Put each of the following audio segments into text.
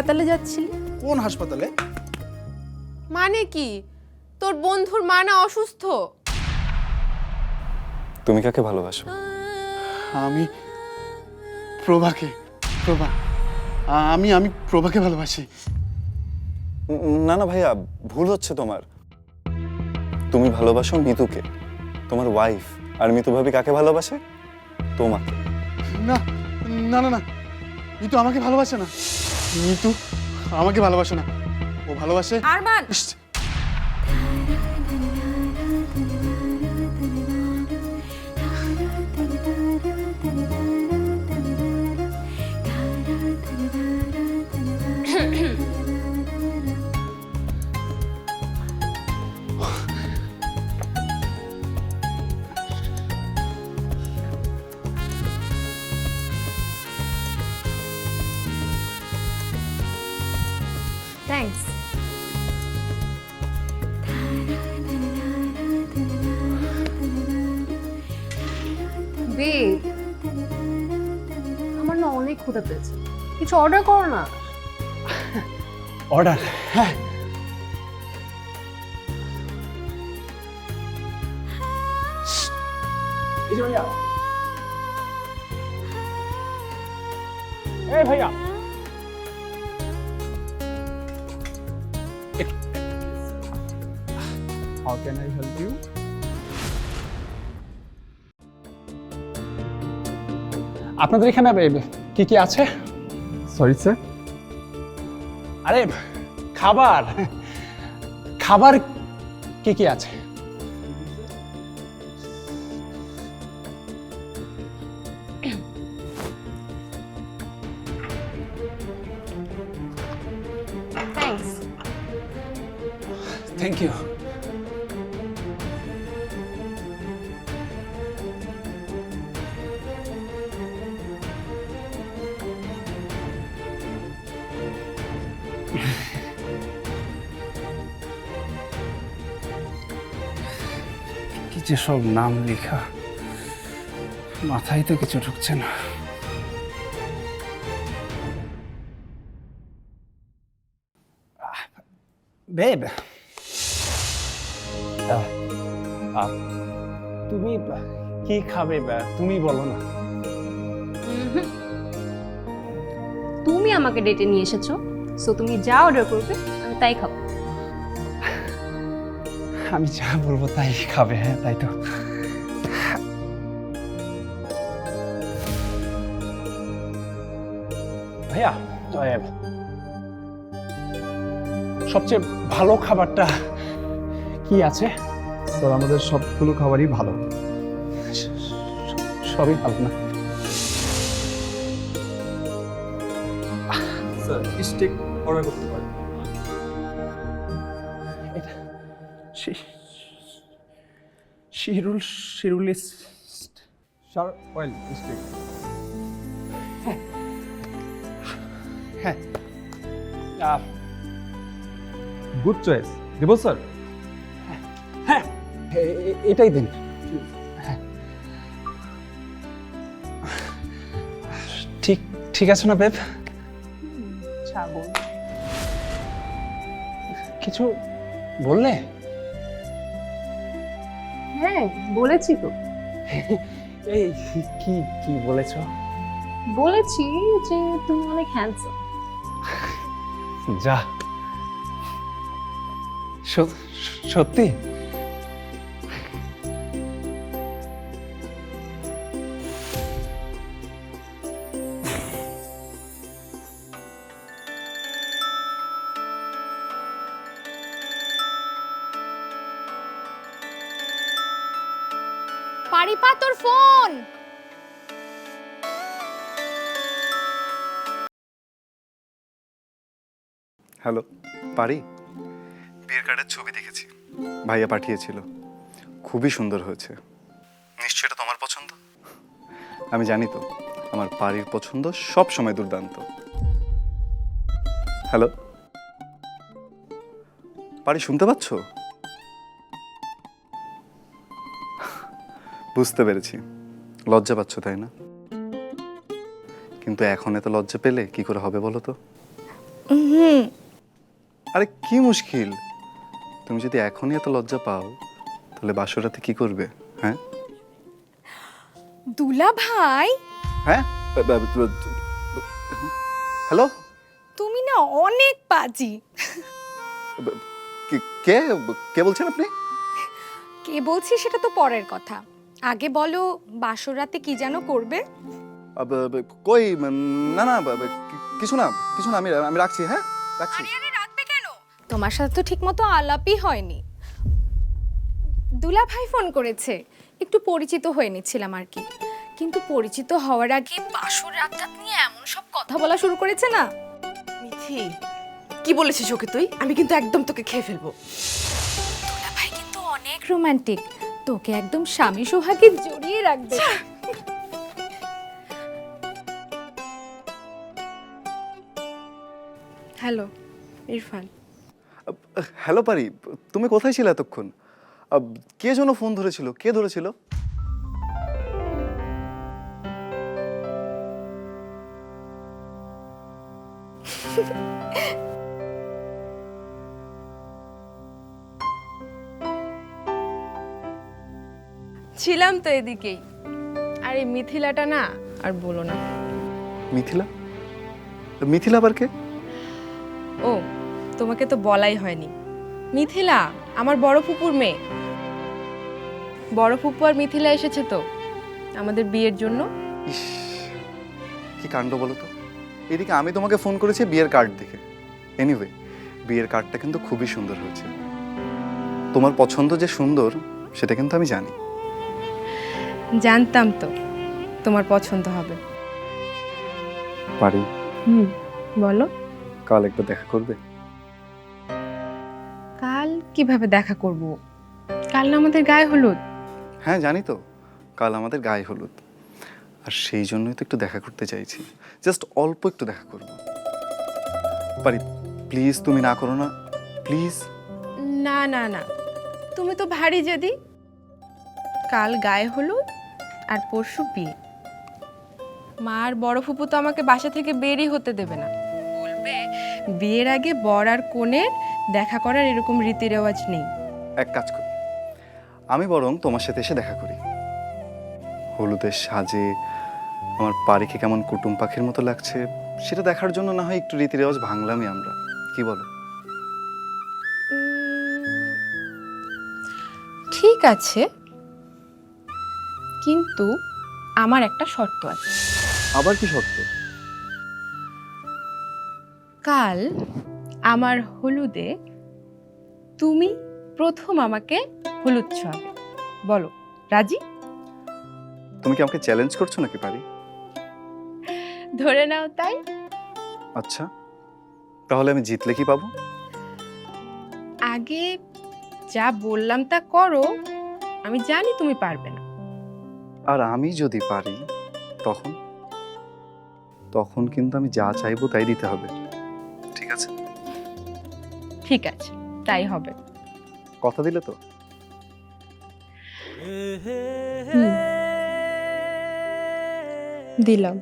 হাসপাতালে যাচ্ছিলি? কোন হাসপাতালে? মানে কি? তোর বন্ধুর মা না অসুস্থ? তুমি কাকে ভালোবাসো? আমি প্রভাকে প্রভা। আমি আমি প্রভাকে ভালোবাসি। না না ভাইয়া ভুল হচ্ছে তোমার। তুমি ভালোবাসো মিতুকে তোমার ওয়াইফ আর মিতু ভাবি কাকে ভালোবাসে? তোমাকে। না না না না মিতু আমাকে ভালোবাসে না। মিতু আমাকে ভালোবাসে না। ও ভালোবাসে? আরমান! ক্ষুধা পেয়েছে? কিছু অর্ডার করো না। অর্ডার হ্যাঁ? আপনাদের এখানে কি কি আছে? সরি স্যার আরে খাবার। খাবার কি কি আছে? থ্যাংক ইউ যে সব নাম লেখা মাথায় তো কিছু ঢুকছে না। বেব। তুমি কি খাবে বা- তুমি বলো না। তুমি আমাকে ডেটে নিয়ে এসেছ সো তুমি যা অর্ডার করবে আমি তাই খাব। আমি যা বলব তাই খাবে হ্যাঁ তাই তো। ভাইয়া সবচেয়ে ভালো খাবারটা কি আছে? স্যার আমাদের সবগুলো খাবারই ভালো। সবই ভালো না। স্যার স্টেক অর্ডার করতে পারেন। শিরুল শিরুল ইস- শার অয়েল স্টেক হ্যাঁ। আহ, গুড চয়েস দেব স্যার হ্যাঁ। এটাই দিন। হ্যাঁ। ঠিক ঠিক আছে না বেব? ছাগল। কিছু বললে? হ্যাঁ বলেছি তো। এই কি কি বলেছ? বলেছি যে তুমি অনেক হ্যান্ডসাম যা। সত- সত্যি? ফোন হ্যালো পারি? বিয়ের কার্ডের ছবি দেখেছি। ভাইয়া পাঠিয়েছিল। খুবই সুন্দর হয়েছে। নিশ্চয় এটা তোমার পছন্দ? আমি জানি তো আমার পারির পছন্দ সব সময় দুর্দান্ত। হ্যালো? পারি শুনতে পাচ্ছ? বুঝতে পেরেছি। লজ্জা পাচ্ছ তাই না? কিন্তু এখন এত লজ্জা পেলে কি করে হবে বলো তো? আরে কি মুশকিল! তুমি যদি এখনই এত লজ্জা পাও তাহলে বাসরাতে কি করবে হ্যাঁ? দুলা ভাই? হ্যাঁ? হ্যালো? তুমি না অনেক পাজি। কে কে বলছেন আপনি? কে বলছি সেটা তো পরের কথা। আগে বলো বাসর রাতে কি যেন করবে? কই না না কিছু না কিছু না আমি আমি রাখছি হ্যাঁ? রাখছি। রাখবে কেন? তোমার সাথে তো ঠিকমতো আলাপই হয়নি। দুলা ভাই ফোন করেছে একটু পরিচিত হয়ে নিচ্ছিলাম আর কি। কিন্তু পরিচিত হওয়ার আগে বাসর রাতটা নিয়ে এমন সব কথা বলা শুরু করেছে না? মিথি কি বলেছিস ওকে তুই? আমি কিন্তু একদম তোকে খেয়ে ফেলব। দুলা ভাই কিন্তু অনেক রোমান্টিক তোকে একদম স্বামী সোহাগে জড়িয়ে রাখবে। হ্যালো ইরফান। হ্যালো পারি তুমি কোথায় ছিলে এতক্ষণ? কে যেন ফোন ধরেছিল? কে ধরেছিল? ছিলাম তো এদিকেই। আর এই মিথিলাটা না আর বলো না। মিথিলা? মিথিলা আবার কে? ও তোমাকে তো বলাই হয়নি। মিথিলা আমার বড় ফুপুর মেয়ে। বড় ফুপু আর মিথিলা এসেছে তো আমাদের বিয়ের জন্য। ইস কি কাণ্ড বলো তো। এদিকে আমি তোমাকে ফোন করেছি বিয়ের কার্ড দেখে। এনিওয়ে বিয়ের কার্ডটা কিন্তু খুবই সুন্দর হয়েছে। তোমার পছন্দ যে সুন্দর সেটা কিন্তু আমি জানি। জানতাম তো তোমার পছন্দ হবে। পারি। হুম বলো। কাল একটু দেখা করবে? কাল কীভাবে দেখা করব? কাল না আমাদের গায়ে হলুদ? হ্যাঁ জানি তো। কাল আমাদের গায়ে হলুদ। আর সেই জন্যই তো একটু দেখা করতে চাইছি। জাস্ট অল্প একটু দেখা করব। পারি প্লিজ তুমি না করো না। প্লিজ। না না না। তুমি তো ভারী যদি। কাল গায়ে হলুদ? আর পরশু বিয়ে। মা আর বড় ফুপু তো আমাকে বাসা থেকে বেরই হতে দেবে না। বলবে? বিয়ের আগে বর আর কনের দেখা করার এরকম রীতি রেওয়াজ নেই। এক কাজ করি। আমি বরং তোমার সাথে এসে দেখা করি। হলুদের সাজে আমার পারিকে কেমন কুটুম পাখির মতো লাগছে সেটা দেখার জন্য না হয় একটু রীতি রেওয়াজ ভাঙলামই আমরা। কি বলো? ঠিক আছে। কিন্তু আমার একটা শর্ত আছে। আবার কি শর্ত? কাল আমার হলুদে তুমি প্রথম আমাকে হলুদ ছোঁয়াবে বলো রাজি? তুমি কি আমাকে চ্যালেঞ্জ করছ নাকি পারি? ধরে নাও তাই। আচ্ছা তাহলে আমি জিতলে কি পাবো? আগে যা বললাম তা করো আমি জানি তুমি পারবে না। আর আমি যদি পারি তখন? তখন কিন্তু আমি যা চাইব তাই দিতে হবে। ঠিক আছে? ঠিক আছে তাই হবে। কথা দিলে তো? দিলাম।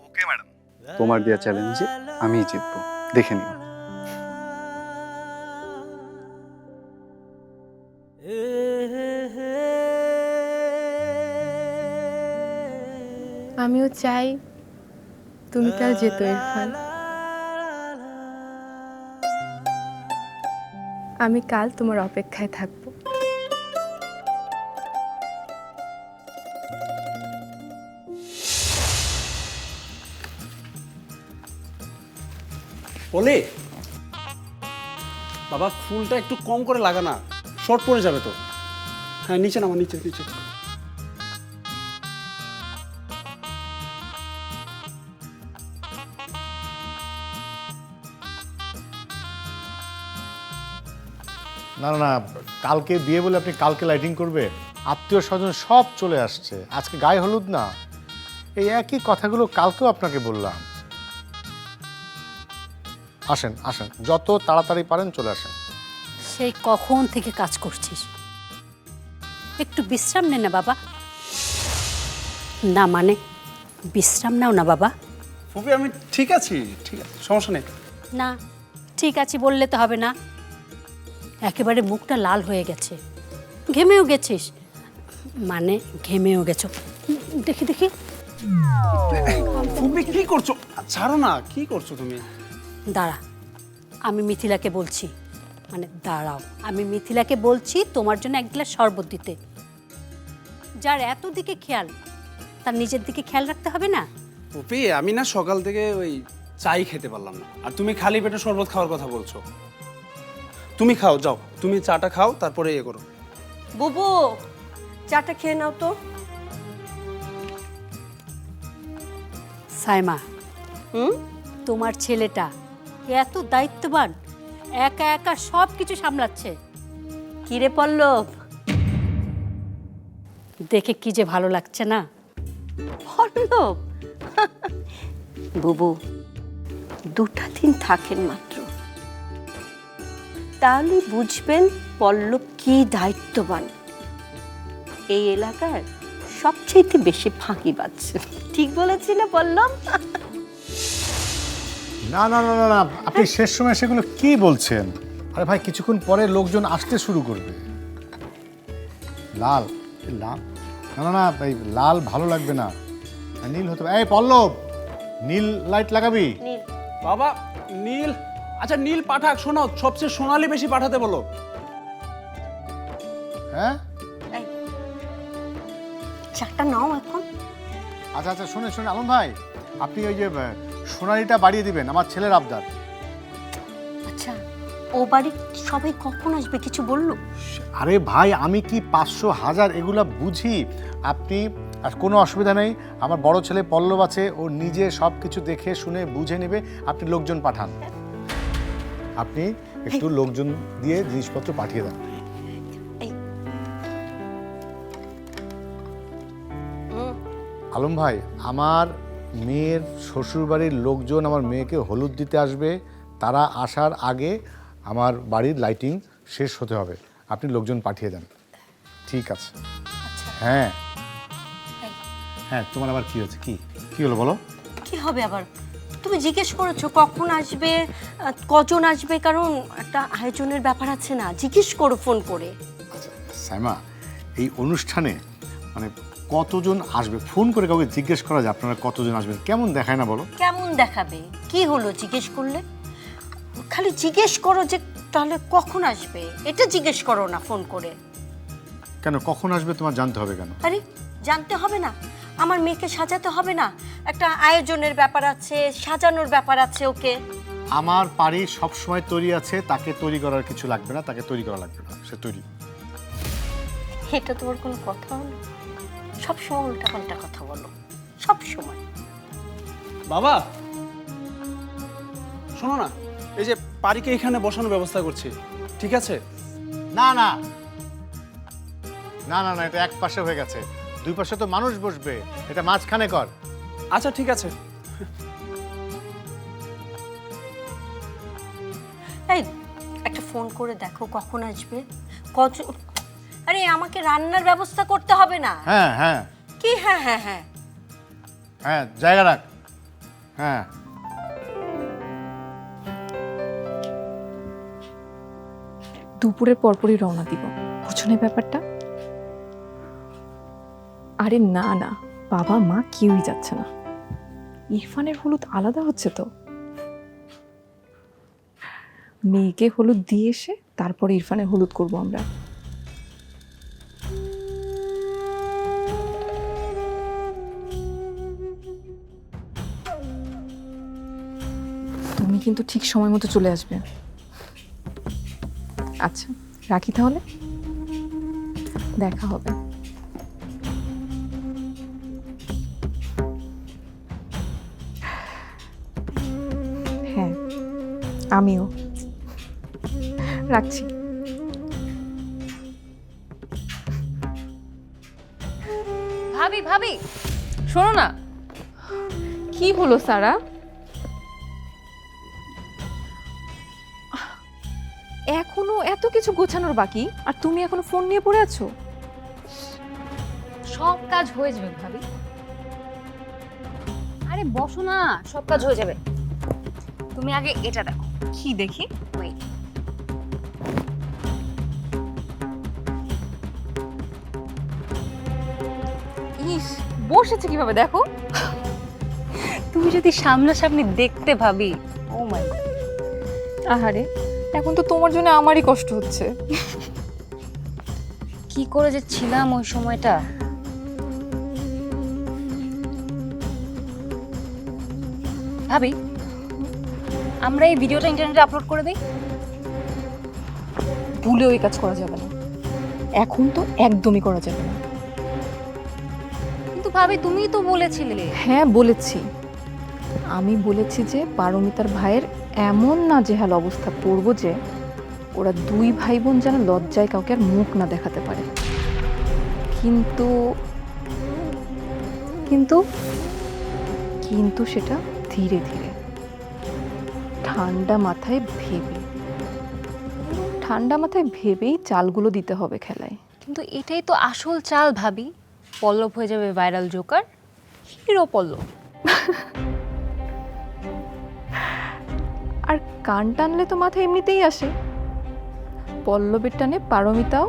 Okay madam. তোমার দেওয়া চ্যালেঞ্জে আমিই জিতবো। দেখে নিও। আমিও চাই তুমি কাল যেত ইরফান আমি কাল তোমার অপেক্ষায় থাকব। বলে বাবা ফুলটা একটু কম করে লাগা না শর্ট পড়ে যাবে তো। হ্যাঁ নিচে নামা নিচে নিচে। না না কালকে বিয়ে বলে আপনি কালকে লাইটিং করবে? আত্মীয় স্বজন সব চলে আসছে। আজকে গায়ে হলুদ না। এই একই কথাগুলো কালকেও আপনাকে বললাম। আসেন আসেন যত তাড়াতাড়ি পারেন চলে আসেন। সেই কখন থেকে কাজ করছিস? একটু বিশ্রাম নে না বাবা। না মানে বিশ্রাম নাও না বাবা। ফুপি আমি ঠিক আছি ঠিক আছে সমস্যা নেই। না ঠিক আছে বললে তো হবে না। একেবারে মুখটা লাল হয়ে গেছে। ঘেমেও গেছিস। মানে ঘেমেও গেছো। দেখি দেখি। তুমি কি করছ? ছাড়ো না কি করছ তুমি? দাঁড়া আমি মিথিলাকে বলছি। মানে দাঁড়াও আমি মিথিলাকে বলছি তোমার জন্য এক গ্লাস শরবত দিতে। যার এত দিকে খেয়াল তার নিজের দিকে খেয়াল রাখতে হবে না? পপি আমি না সকাল থেকে ওই চাই খেতে পারলাম না। আর তুমি খালি পেটে শরবত খাওয়ার কথা বলছো। তুমি খাও যাও। তুমি চাটা খাও তারপরে ইয়ে করো। বুবু চাটা খেয়ে নাও তো। সাইমা হুম? তোমার ছেলেটা এত দায়িত্ববান একা একা সব কিছু সামলাচ্ছে কিরে পল্লব? দেখে কি যে ভালো লাগছে না। পল্লব? বুবু দুটা দিন থাকেন মাত্র। তাহলে বুঝবেন পল্লব কি দায়িত্ববান। এই এলাকার সবচেয়ে বেশি ফাঁকি পাচ্ছে। ঠিক বলেছি না পল্লব? না না না না না আপনি শেষ সময় সেগুলো কি বলছেন? আরে ভাই কিছুক্ষণ পরে লোকজন আসতে শুরু করবে। লাল লাল না না না এই লাল ভালো লাগবে না। নীল হতে পারে। এই পল্লব নীল লাইট লাগাবি? বাবা নীল। আচ্ছা নীল পাঠাক শোনাও সবচেয়ে সোনালি বেশি পাঠাতে বলো। হ্যাঁ? চাটা নাও এখন। আচ্ছা আচ্ছা শুনে শুনে আলম ভাই আপনি ওই যে সোনালিটা বাড়িয়ে দিবেন আমার ছেলের আবদার। আচ্ছা ও বাড়ির সবাই কখন আসবে কিছু বলল? আরে ভাই আমি কি পাঁচশো হাজার এগুলা বুঝি? আপনি আর কোনো অসুবিধা নেই আমার বড় ছেলে পল্লব আছে ও নিজে সব কিছু দেখে শুনে বুঝে নেবে আপনি লোকজন পাঠান। আপনি একটু লোকজন দিয়ে জিনিসপত্র পাঠিয়ে দেন। আলম ভাই আমার মেয়ের শ্বশুরবাড়ির লোকজন আমার মেয়েকে হলুদ দিতে আসবে তারা আসার আগে আমার বাড়ির লাইটিং শেষ হতে হবে। আপনি লোকজন পাঠিয়ে দেন। ঠিক আছে। হ্যাঁ। হ্যাঁ তোমার আবার কি হয়েছে? কি? কি হলো বলো? কি হবে আবার? তুমি জিজ্ঞেস করেছ কখন আসবে আহ, কজন আসবে কারণ একটা আয়োজনের ব্যাপার আছে না জিজ্ঞেস করো ফোন করে। সাইমা এই অনুষ্ঠানে মানে কতজন আসবে? ফোন করে কাউকে জিজ্ঞেস করা যায় আপনারা কতজন আসবেন? কেমন দেখায় না বলো? কেমন দেখাবে? কি হলো জিজ্ঞেস করলে? খালি জিজ্ঞেস করো যে তাহলে কখন আসবে এটা জিজ্ঞেস করো না ফোন করে। কেন কখন আসবে তোমার জানতে হবে কেন? আরে জানতে হবে না। আমার মেয়েকে সাজাতে হবে না। একটা আয়োজনের ব্যাপার আছে সাজানোর ব্যাপার আছে ওকে। আমার বাড়ি সবসময় তৈরি আছে তাকে তৈরি করার কিছু লাগবে না তাকে তৈরি করা লাগবে না সে তৈরি। এটা তোমার কোনো কথা হলো? সবসময় উল্টা পাল্টা কথা বলো সব সময় বাবা! শোনো না এই যে পারিকে এখানে বসানোর ব্যবস্থা করছি ঠিক আছে? না না। না না না এটা এক পাশে হয়ে গেছে। দুই পাশে তো মানুষ বসবে। এটা মাঝখানে কর। আচ্ছা ঠিক আছে। এই একটা ফোন করে দেখো কখন আসবে। কত আরে আমাকে রান্নার ব্যবস্থা করতে হবে না। হ্যাঁ হ্যাঁ। কি? হ্যাঁ হ্যাঁ হ্যাঁ। হ্যাঁ জায়গা রাখ। হ্যাঁ। দুপুরের পরপরই রওনা দিব। বুঝনে ব্যাপারটা? আরে না না, বাবা, মা কেউই যাচ্ছে না। ইরফানের হলুদ আলাদা হচ্ছে তো। মেয়েকে হলুদ দিয়ে এসে তারপর ইরফানের হলুদ করব আমরা। তুমি কিন্তু ঠিক সময় মতো চলে আসবে। আচ্ছা রাখি তাহলে? দেখা হবে। আমিও। রাখছি। ভাবি ভাবি, শোনো না। কি হলো, সারা? এখনও এত কিছু গোছানোর বাকি? আর তুমি এখনও ফোন নিয়ে পড়ে আছো? সব কাজ হয়ে যাবে, ভাবি। আরে বসো না, সব কাজ হয়ে যাবে। তুমি আগে এটা দেখো। কি দেখি? ওয়েট ইস বসেছে কীভাবে দেখো? তুমি যদি সামনাসামনি দেখতে ভাবি ও মাই আহারে এখন তো তোমার জন্য আমারই কষ্ট হচ্ছে। কি করে যে ছিলাম ওই সময়টা? ভাবি আমরা এই ভিডিওটা ইন্টারনেটে আপলোড করে দিই। ভুলেও এই কাজ করা যাবে না। এখন তো একদমই করা যাবে না। কিন্তু ভাবি তুমিই তো বলেছিলে। হ্যাঁ বলেছি। আমি বলেছি যে পারমিতার ভাইয়ের এমন না জেহাল অবস্থা পড়ব যে ওরা দুই ভাই বোন যেন লজ্জায় কাউকে আর মুখ না দেখাতে পারে। কিন্তু কিন্তু কিন্তু সেটা ধীরে ধীরে ঠান্ডা মাথায় ভেবে ঠান্ডা মাথায় ভেবেই চালগুলো দিতে হবে খেলায়। কিন্তু এটাই তো আসল চাল ভাবি। পল্লব হয়ে যাবে ভাইরাল জোকার হিরো পল্লব। আর কান টানলে তো মাথায় এমনিতেই আসে। পল্লবের টানে পারমিতাও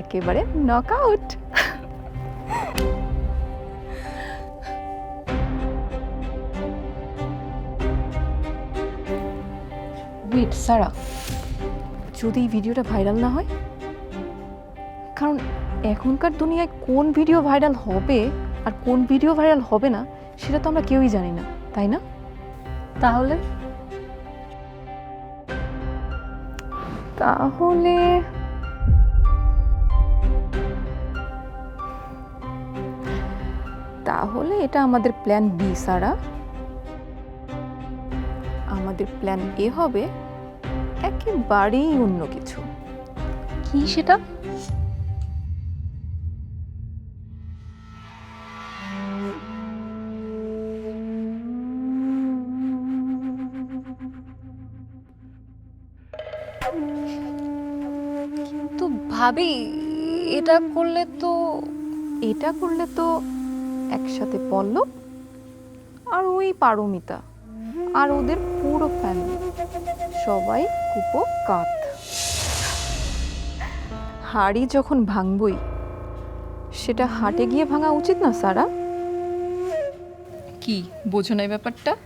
একেবারে নক আউট ওয়েট সারা যদি এই ভিডিওটা ভাইরাল না হয়? কারণ এখনকার দুনিয়ায় কোন ভিডিও ভাইরাল হবে আর কোন ভিডিও ভাইরাল হবে না, সেটা তো আমরা কেউই জানি না, তাই না? তাহলে? তাহলে তাহলে এটা আমাদের প্ল্যান বি সারা আমাদের প্ল্যান এ হবে একেবারেই অন্য কিছু। কি সেটা? তো ভাবি এটা করলে তো এটা করলে তো একসাথে পল্লব আর ওই পারমিতা আর ওদের পুরো ফ্যামিলি সবাই কুপো কাত হাড়ি যখন ভাঙবই সেটা হাটে গিয়ে ভাঙা উচিত না সারা? কি বোঝো না এই ব্যাপারটা?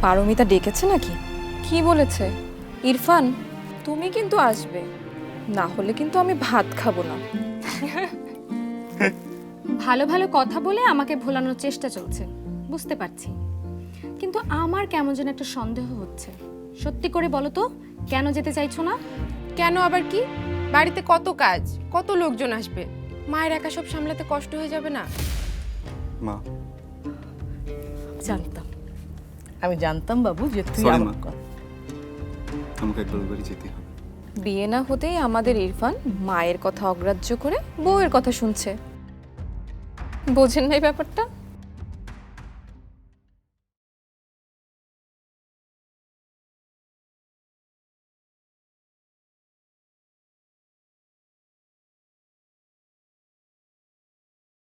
পারমিতা ডেকেছে নাকি? কি বলেছে? ইরফান তুমি কিন্তু আসবে। না হলে কিন্তু আমি ভাত খাব না। ভালো ভালো কথা বলে আমাকে ভোলানোর চেষ্টা চলছে। বুঝতে পারছি। কিন্তু আমার কেমন যেন একটা সন্দেহ হচ্ছে। সত্যি করে বলো তো কেন যেতে চাইছো না? কেন আবার কি? বাড়িতে কত কাজ কত লোকজন আসবে? মায়ের একা সব সামলাতে কষ্ট হয়ে যাবে না? মা। জানতাম। আমি জানতাম বাবু যে তুই Sorry, আমার মা। কথা। আমাকে একবার ওই বাড়ি যেতে হবে। বিয়ে না হতেই আমাদের ইরফান মায়ের কথা অগ্রাহ্য করে বউয়ের কথা শুনছে। বোঝেন না এই ব্যাপারটা?